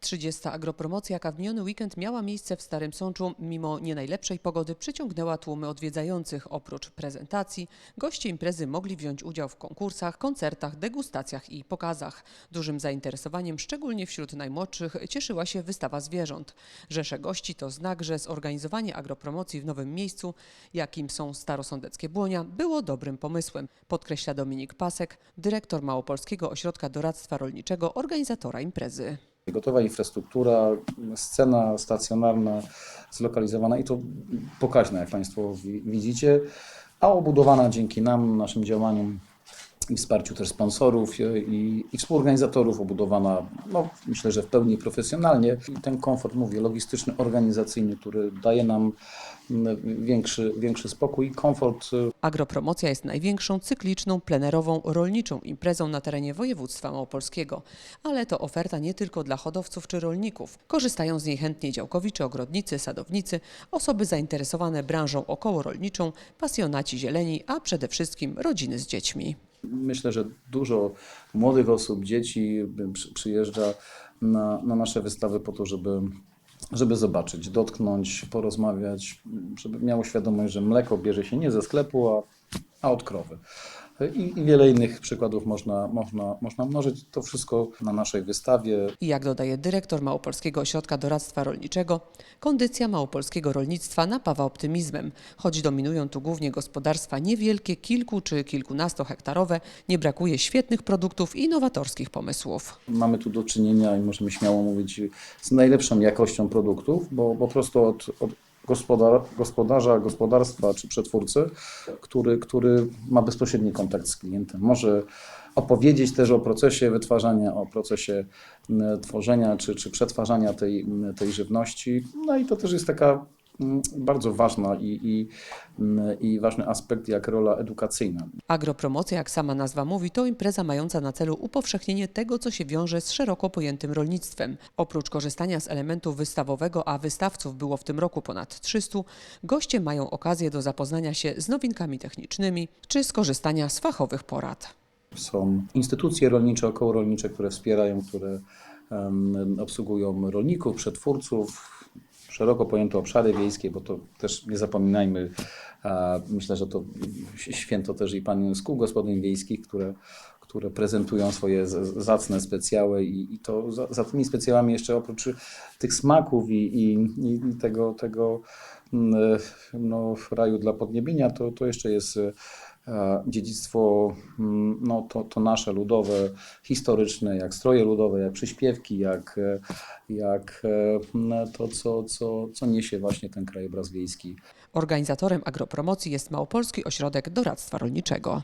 30. agropromocja, jaka w miniony weekend miała miejsce w Starym Sączu, mimo nie najlepszej pogody przyciągnęła tłumy odwiedzających. Oprócz prezentacji, goście imprezy mogli wziąć udział w konkursach, koncertach, degustacjach i pokazach. Dużym zainteresowaniem, szczególnie wśród najmłodszych, cieszyła się wystawa zwierząt. Rzesze gości to znak, że zorganizowanie agropromocji w nowym miejscu, jakim są starosądeckie Błonia, było dobrym pomysłem, podkreśla Dominik Pasek, dyrektor Małopolskiego Ośrodka Doradztwa Rolniczego, organizatora imprezy. Gotowa infrastruktura, scena stacjonarna, zlokalizowana i to pokaźna, jak Państwo wi- widzicie, a obudowana dzięki nam, naszym działaniom i wsparciu też sponsorów e, i, i współorganizatorów, obudowana, no, myślę, że w pełni profesjonalnie. I ten komfort, mówię, logistyczny, organizacyjny, który daje nam większy, większy spokój i komfort e, Agropromocja jest największą cykliczną, plenerową, rolniczą imprezą na terenie województwa małopolskiego. Ale to oferta nie tylko dla hodowców czy rolników. Korzystają z niej chętnie działkowi czy ogrodnicy, sadownicy, osoby zainteresowane branżą okołorolniczą, pasjonaci zieleni, a przede wszystkim rodziny z dziećmi. Myślę, że dużo młodych osób, dzieci przy- przyjeżdża na, na nasze wystawy po to, żeby, żeby zobaczyć, dotknąć, porozmawiać, żeby miało świadomość, że mleko bierze się nie ze sklepu, a, a od krowy. I, I wiele innych przykładów można, można, można mnożyć. To wszystko na naszej wystawie. I jak dodaje dyrektor Małopolskiego Ośrodka Doradztwa Rolniczego, kondycja małopolskiego rolnictwa napawa optymizmem. Choć dominują tu głównie gospodarstwa niewielkie, kilku czy kilkunastohektarowe, nie brakuje świetnych produktów i nowatorskich pomysłów. Mamy tu do czynienia i możemy śmiało mówić z najlepszą jakością produktów, bo po prostu od, od gospodar, gospodarza, gospodarstwa czy przetwórcy, który, który ma bezpośredni kontakt z klientem. Może opowiedzieć też o procesie wytwarzania, o procesie m, tworzenia czy, czy przetwarzania tej, m, tej żywności. No i to też jest taka bardzo ważna i, i, i ważny aspekt jak rola edukacyjna. Agropromocja, jak sama nazwa mówi, to impreza mająca na celu upowszechnienie tego, co się wiąże z szeroko pojętym rolnictwem. Oprócz korzystania z elementu wystawowego, a wystawców było w tym roku ponad 300, goście mają okazję do zapoznania się z nowinkami technicznymi czy skorzystania z fachowych porad. Są instytucje rolnicze, okołorolnicze, które wspierają, które em, obsługują rolników, przetwórców, szeroko pojęte obszary wiejskie, bo to też nie zapominajmy, myślę, że to święto też i pan z gospodyń wiejskich, które, które prezentują swoje zacne specjały i, i to za, za tymi specjałami jeszcze oprócz tych smaków i, i, i tego, tego mm, no, raju dla podniebienia, to, to jeszcze jest e, dziedzictwo mm, no, to, to nasze ludowe, historyczne, jak stroje ludowe, jak przyśpiewki, jak, e, jak e, mm, to, co, co, co niesie właśnie ten krajobraz wiejski. Organizatorem agropromocji jest Małopolski Ośrodek Doradztwa Rolniczego.